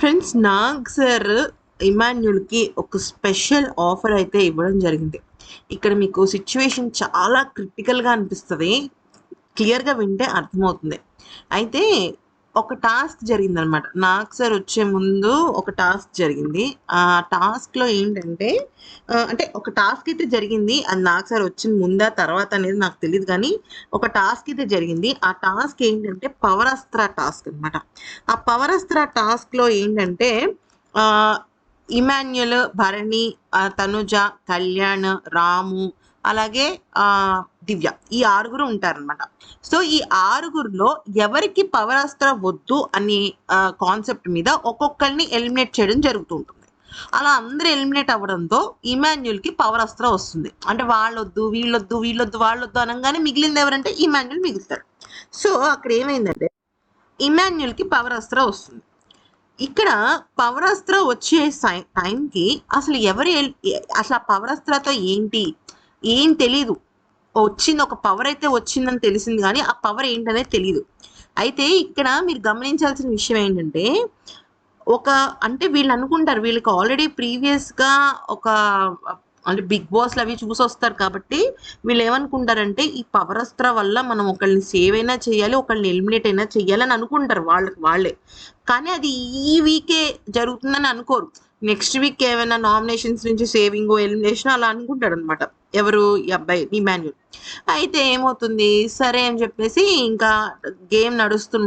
Friends Nag sir ఇమాన్యుల్కి ఒక special offer అయితే ఇవ్వడం జరిగింది. ఇక్కడ మీకు సిచ్యువేషన్ చాలా క్రిటికల్గా అనిపిస్తుంది. క్లియర్గా వింటే అర్థమవుతుంది. అయితే ఒక టాస్క్ జరిగిందనమాట. నాకు సార్ వచ్చే ముందు ఒక టాస్క్ జరిగింది. ఆ టాస్క్లో ఏంటంటే అంటే ఒక టాస్క్ అయితే జరిగింది అది నాకు సార్ వచ్చిన ముందా తర్వాత అనేది నాకు తెలియదు కానీ ఒక టాస్క్ అయితే జరిగింది. ఆ టాస్క్ ఏంటంటే పవరస్త్ర టాస్క్ అనమాట. ఆ పవరస్త్ర టాస్క్లో ఏంటంటే ఇమాన్యుల్ భరణి తనుజ కళ్యాణ్ రాము అలాగే ఆ, దివ్య. ఈ ఆరుగురు ఉంటారనమాట సో ఈ ఆరుగురిలో ఎవరికి పవరాస్త్ర వద్దు అనే కాన్సెప్ట్ మీద ఒక్కొక్కరిని ఎలిమినేట్ చేయడం జరుగుతూ ఉంటుంది అలా అందరూ ఎలిమినేట్ అవ్వడంతో ఇమాన్యుల్కి పవర్ అస్త్ర వస్తుంది. అంటే వాళ్ళొద్దు వీళ్ళొద్దు వీళ్ళొద్దు వాళ్ళొద్దు అనగానే మిగిలింది ఎవరంటే ఇమాన్యుల్ మిగులుతాడు. సో అక్కడ ఏమైందంటే ఇమాన్యుల్కి పవర్ అస్త్ర వస్తుంది. ఇక్కడ పవరాస్త్ర వచ్చే సై- టైంకి అసలు ఎవరు అసలు ఆ పవరాస్త్రతో ఏంటి? ఏం తెలీదు. వచ్చింది ఒక పవర్ అయితే వచ్చిందని తెలిసింది కానీ ఆ పవర్ ఏంటనేది తెలియదు అయితే ఇక్కడ మీరు గమనించాల్సిన విషయం ఏంటంటే ఒక అంటే వీళ్ళు అనుకుంటారు వీళ్ళకి ఆల్రెడీ ప్రీవియస్గా ఒక అంటే బిగ్ బాస్లు అవి చూసి వస్తారు కాబట్టి వీళ్ళు ఏమనుకుంటారంటే ఈ పవరస్త్ర వల్ల మనం ఒకళ్ళని సేవ్ అయినా చేయాలి ఒకళ్ళని ఎలిమినేట్ అయినా చేయాలి అని అనుకుంటారు వాళ్ళకి వాళ్ళే. కానీ అది ఈ వీకే జరుగుతుందని అనుకోరు. నెక్స్ట్ వీక్ ఏమైనా నామినేషన్స్ నుంచి సేవింగ్ ఎలిమినేషన్ అలా అనుకుంటాడు అనమాట ఎవరు ఈ అబ్బాయి ఇమాన్యుల్. అయితే ఏమవుతుంది? సరే అని చెప్పేసి ఇంకా గేమ్ నడుస్తు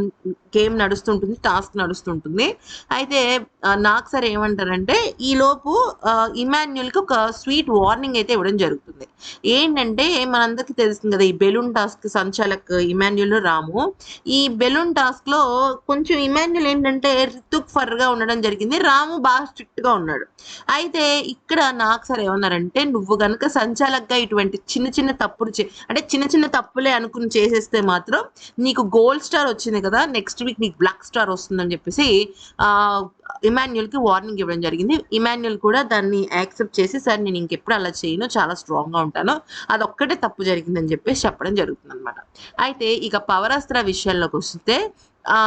గేమ్ నడుస్తుంటుంది టాస్క్ నడుస్తుంటుంది. అయితే నాకు సరే ఏమంటారంటే ఈ లోపు ఇమాన్యుల్కి ఒక స్వీట్ వార్నింగ్ అయితే ఇవ్వడం జరుగుతుంది. ఏంటంటే మనందరికీ తెలిసింది కదా ఈ బెలూన్ టాస్క్ సంచాలక్ ఇమాన్యుల్ రాము. ఈ బెలూన్ టాస్క్లో కొంచెం ఇమాన్యుల్ ఏంటంటే రితుక్ ఫర్గా ఉండడం జరిగింది. రాము బాగా స్ట్రిక్ట్గా ఉన్నాడు. అయితే ఇక్కడ నాకు సార్ ఏమన్నారంటే నువ్వు గనుక సంచాలక్గా ఇటువంటి చిన్న చిన్న తప్పులు చే అంటే చిన్న చిన్న తప్పులే అనుకుని చేసేస్తే మాత్రం నీకు గోల్డ్ స్టార్ వచ్చింది కదా నెక్స్ట్ వీక్ నీకు బ్లాక్ స్టార్ వస్తుందని చెప్పేసి ఇమాన్యుల్కి వార్నింగ్ ఇవ్వడం జరిగింది. ఇమాన్యుల్ కూడా దాన్ని యాక్సెప్ట్ చేసి సార్ నేను ఇంకెప్పుడు అలా చేయను చాలా స్ట్రాంగ్గా ఉంటాను అదొక్కటే తప్పు జరిగిందని చెప్పేసి చెప్పడం జరుగుతుంది అనమాట అయితే ఇక పవరాస్త్ర విషయాల్లోకి వస్తే ఆ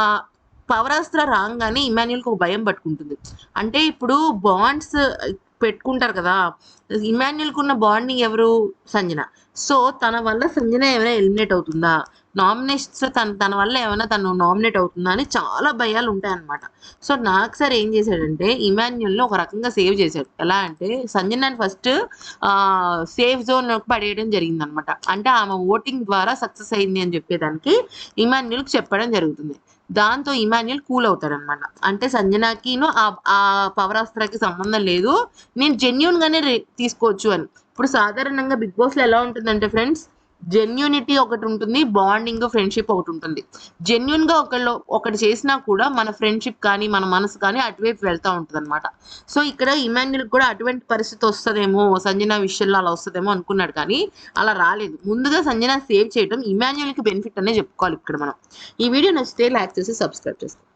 పవరాస్త్ర రాగానే ఇమాన్యుల్కి ఒక భయం పట్టుకుంటుంది. అంటే ఇప్పుడు బాండ్స్ పెట్టుకుంటారు కదా. ఇమాన్యుల్కి ఉన్న బాండింగ్ ఎవరు? సంజన. సో తన వల్ల సంజన ఏమైనా ఎలిమినేట్ అవుతుందా? నామినేషన్స్ తన తన వల్ల ఏమైనా తను నామినేట్ అవుతుందా అని చాలా భయాలు ఉంటాయన్నమాట. సో నాకు సార్ ఏం చేశాడంటే ఇమాన్యుల్ని ఒక రకంగా సేవ్ చేశాడు. ఎలా అంటే సంజనాన్ని ఫస్ట్ సేఫ్ జోన్ పడేయడం జరిగింది అనమాట అంటే ఆమె ఓటింగ్ ద్వారా సక్సెస్ అయింది అని చెప్పేదానికి ఇమాన్యుల్కి చెప్పడం జరుగుతుంది. దాంతో ఇమాన్యుల్ కూల్ అవుతాడనమాట అంటే సంజనాకిను ఆ ఆ పవరాస్త్రకి సంబంధం లేదు. నేను జెన్యున్ గానే తీసుకోవచ్చు అని. ఇప్పుడు సాధారణంగా బిగ్ బాస్లో ఎలా ఉంటుందంటే ఫ్రెండ్స్ జెన్యూనిటీ ఒకటి ఉంటుంది బాండింగ్ ఫ్రెండ్షిప్ ఒకటి ఉంటుంది. జెన్యున్గా ఒకళ్ళు ఒకటి చేసినా కూడా మన ఫ్రెండ్షిప్ కానీ మన మనసు కానీ అటువైపు వెళ్తా ఉంటుంది అనమాట సో ఇక్కడ ఇమాన్యుల్ కూడా అటువంటి పరిస్థితి వస్తుందేమో సంజన విషయంలో అలా వస్తుందేమో అనుకున్నాడు కానీ అలా రాలేదు. ముందుగా సంజన సేవ్ చేయడం ఇమాన్యుల్కి బెనిఫిట్ అనే చెప్పుకోవాలి ఇక్కడ మనం. ఈ వీడియో నచ్చితే లైక్ చేసి సబ్స్క్రైబ్ చేసుకోండి